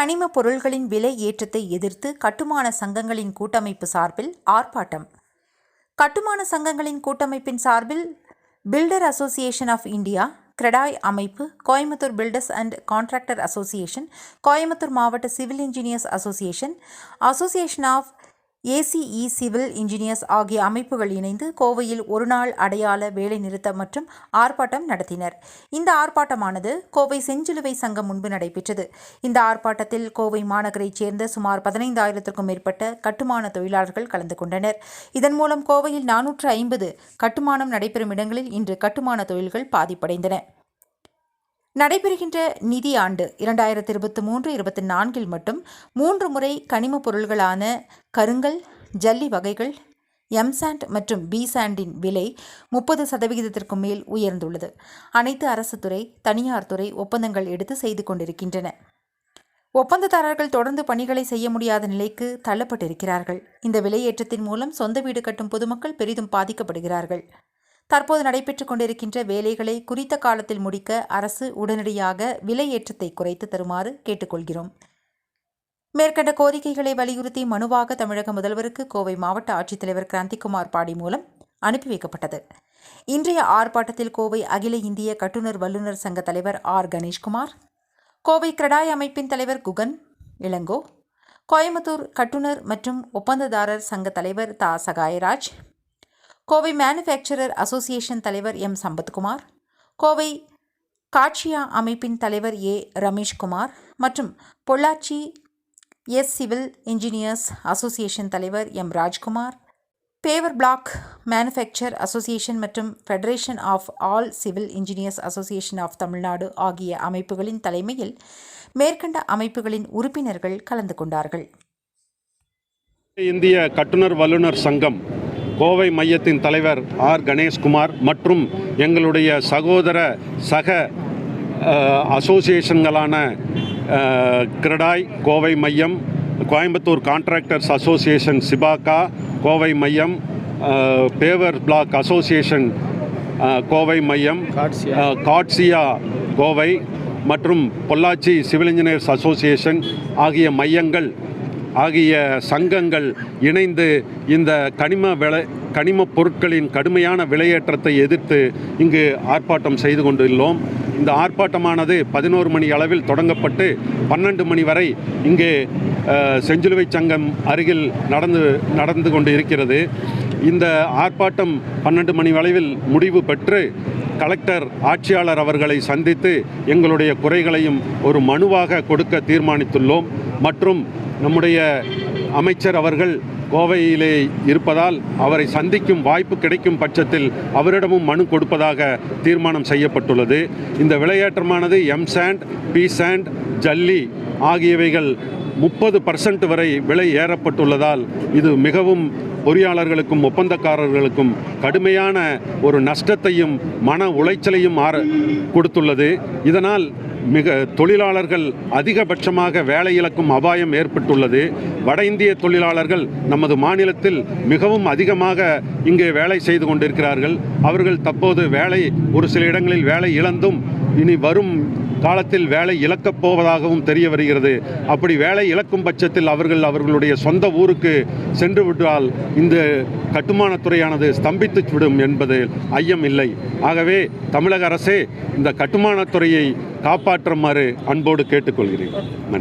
கனிம பொருள்களின் விலை ஏற்றத்தை எதிர்த்து கட்டுமான சங்கங்களின் கூட்டமைப்பு சார்பில் ஆர்ப்பாட்டம். கட்டுமான சங்கங்களின் கூட்டமைப்பின் சார்பில் builder association of India CREDAI அமைப்பு Coimbatore builders and contractor association Coimbatore மாவட்ட civil engineers association association of ACE civil engineers ஆகிய அமைப்புகள் இணைந்து கோவையில் ஒருநாள் அடையாள வேலைநிறுத்தம் மற்றும் ஆர்ப்பாட்டம் நடத்தினர். இந்த ஆர்ப்பாட்டமானது கோவை செஞ்சிலுவை சங்கம் முன்பு நடைபெற்றது. இந்த ஆர்ப்பாட்டத்தில் கோவை மாநகரைச் சேர்ந்த சுமார் பதினைந்தாயிரத்திற்கும் மேற்பட்ட கட்டுமான தொழிலாளர்கள் கலந்து கொண்டனர். இதன் மூலம் கோவையில் நானூற்று ஐம்பது கட்டுமானம் நடைபெறும் இடங்களில் இன்று கட்டுமான தொழில்கள் பாதிப்படைந்தன. நடைபெறுகின்ற நிதி ஆண்டு இரண்டாயிரத்தி இருபத்தி மூன்று இருபத்தி நான்கில் மட்டும் மூன்று முறை கனிமப் பொருள்களான கருங்கல் ஜல்லி வகைகள் எம்சாண்ட் மற்றும் பிசாண்டின் விலை முப்பது சதவிகிதத்திற்கும் மேல் உயர்ந்துள்ளது. அனைத்து அரசு துறை தனியார் துறை ஒப்பந்தங்கள் எடுத்து செய்து கொண்டிருக்கின்றன. ஒப்பந்ததாரர்கள் தொடர்ந்து பணிகளை செய்ய முடியாத நிலைக்கு தள்ளப்பட்டிருக்கிறார்கள். இந்த விலையேற்றத்தின் மூலம் சொந்த வீடு கட்டும் பொதுமக்கள் பெரிதும் பாதிக்கப்படுகிறார்கள். தற்போது நடைபெற்றுக் கொண்டிருக்கின்ற வேலைகளை குறித்த காலத்தில் முடிக்க அரசு உடனடியாக விலையேற்றத்தை குறைத்து தருமாறு கேட்டுக்கொள்கிறோம். மேற்கண்ட கோரிக்கைகளை வலியுறுத்தி மனுவாக தமிழக முதல்வருக்கு கோவை மாவட்ட ஆட்சித்தலைவர் கிராந்திகுமார் பாடி மூலம் அனுப்பி வைக்கப்பட்டது. இன்றைய ஆர்ப்பாட்டத்தில் கோவை அகில இந்திய கட்டுநர் வல்லுநர் சங்க தலைவர் ஆர். கணேஷ்குமார் கோவை கிரடாய் அமைப்பின் தலைவர் குகன் இளங்கோ கோயம்புத்தூர் கட்டுநர் மற்றும் ஒப்பந்ததாரர் சங்க தலைவர் தா. சகாயராஜ் கோவை மேனுஃபேக்சரர் அசோசியேஷன் தலைவர் எம். சம்பத்குமார் கோவை காட்சியா அமைப்பின் தலைவர் ஏ. ரமேஷ்குமார் மற்றும் Pollachi S civil engineers association தலைவர் M. Rajkumar paver block manufacture association மற்றும் federation of all civil engineers association of Tamil Nadu ஆகிய அமைப்புகளின் தலைமையில் மேற்கண்ட அமைப்புகளின் உறுப்பினர்கள் கலந்து கொண்டார்கள். இந்திய கட்டுனர் வல்லுநர் சங்கம் கோவை மையத்தின் தலைவர் ஆர். கணேஷ்குமார் மற்றும் எங்களுடைய சகோதர சக அசோசியேஷன்களான கிரடாய் கோவை மையம் கோயம்புத்தூர் கான்ட்ராக்டர்ஸ் அசோசியேஷன் சிபாகா கோவை மையம் பேவர் பிளாக் அசோசியேஷன் கோவை மையம் காட்சியா கோவை மற்றும் பொள்ளாச்சி சிவில் இன்ஜினியர்ஸ் அசோசியேஷன் ஆகிய மையங்கள் ஆகிய சங்கங்கள் இணைந்து இந்த கனிம விலை கனிமப் பொருட்களின் கடுமையான விலையேற்றத்தை எதிர்த்து இங்கு ஆர்ப்பாட்டம் செய்து கொண்டுள்ளோம். இந்த ஆர்ப்பாட்டமானது பதினோரு மணி அளவில் தொடங்கப்பட்டு பன்னெண்டு மணி வரை இங்கே செஞ்சிலுவை சங்கம் அருகில் நடந்து நடந்து கொண்டு இருக்கிறது. இந்த ஆர்ப்பாட்டம் பன்னெண்டு மணி வளைவில் முடிவு பெற்று கலெக்டர் ஆட்சியாளர் அவர்களை சந்தித்து எங்களுடைய குறைகளையும் ஒரு மனுவாக கொடுக்க தீர்மானித்துள்ளோம். மற்றும் நம்முடைய அமைச்சர் அவர்கள் கோவையிலே இருப்பதால் அவரை சந்திக்கும் வாய்ப்பு கிடைக்கும் பட்சத்தில் அவரிடமும் மனு கொடுப்பதாக தீர்மானம் செய்யப்பட்டுள்ளது. இந்த விளையாட்டமானது எம் சாண்ட் பி சாண்ட் ஜல்லி ஆகியவைகள் முப்பது பர்சன்ட் வரை விலை ஏறப்பட்டுள்ளதால் இது மிகவும் பொறியாளர்களுக்கும் ஒப்பந்தக்காரர்களுக்கும் கடுமையான ஒரு நஷ்டத்தையும் மன உளைச்சலையும் கொடுத்துள்ளது. இதனால் மிக தொழிலாளர்கள் அதிகபட்சமாக வேலை இழக்கும் அபாயம் ஏற்பட்டுள்ளது. வட இந்திய தொழிலாளர்கள் நமது மாநிலத்தில் மிகவும் அதிகமாக இங்கே வேலை செய்து கொண்டிருக்கிறார்கள். அவர்கள் தற்போது வேலை ஒரு சில இடங்களில் வேலை இழந்தும் இனி வரும் காலத்தில் வேலை இழக்கப் போவதாகவும் தெரிய வருகிறது. அப்படி வேலை இழக்கும் பட்சத்தில் அவர்கள் அவர்களுடைய சொந்த ஊருக்கு சென்று விட்டால் இந்த கட்டுமானத்துறையானது ஸ்தம்பித்து விடும் என்பது ஐயம் இல்லை. ஆகவே தமிழக அரசே இந்த கட்டுமானத்துறையை காப்பாற்றுமாறு அன்போடு கேட்டுக்கொள்கிறேன். நன்றி.